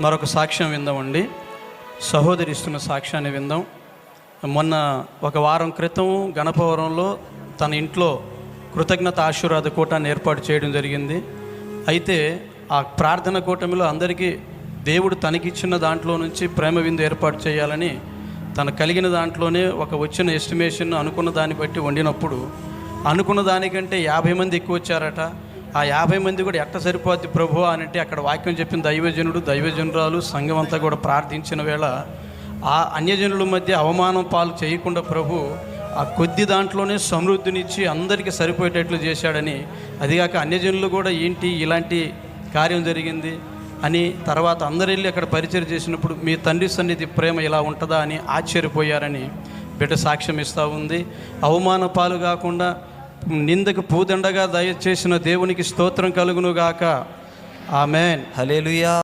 మరొక సాక్ష్యం విందామండి సహోదరి ఇస్తున్న సాక్ష్యాన్ని విందాం. మొన్న ఒక వారం క్రితం గణపవరంలో తన ఇంట్లో కృతజ్ఞత ఆశీర్వాద కూటాన్ని ఏర్పాటు చేయడం జరిగింది. అయితే ఆ ప్రార్థన కూటమిలో అందరికీ దేవుడు తనకిచ్చిన దాంట్లో నుంచి ప్రేమ విందు ఏర్పాటు చేయాలని తను కలిగిన దాంట్లోనే ఒక వచ్చిన ఎస్టిమేషన్ అనుకున్న దాన్ని బట్టి వండినప్పుడు అనుకున్న దానికంటే యాభై మంది ఎక్కువ వచ్చారట. ఆ యాభై మంది కూడా ఎట్ట సరిపోద్ది ప్రభు అని అంటే అక్కడ వాక్యం చెప్పిన దైవజనుడు దైవజనురాలు సంఘం అంతా కూడా ప్రార్థించిన వేళ ఆ అన్యజనుల మధ్య అవమానం పాలు చేయకుండా ప్రభు ఆ కొద్ది దాంట్లోనే సమృద్ధినిచ్చి అందరికీ సరిపోయేటట్లు చేశాడని అదిగాక అన్యజనులు కూడా ఏంటి ఇలాంటి కార్యం జరిగింది అని తర్వాత అందరు వెళ్ళి అక్కడ పరిచయం చేసినప్పుడు మీ తండ్రి సన్నిధి ప్రేమ ఇలా ఉంటుందా అని ఆశ్చర్యపోయారని బిడ్డ సాక్ష్యం ఇస్తూ ఉంది. అవమాన పాలు కాకుండా నిందకు పూదండగా దయచేసిన దేవునికి స్తోత్రం కలుగును గాక ఆమెన్. హలేలుయా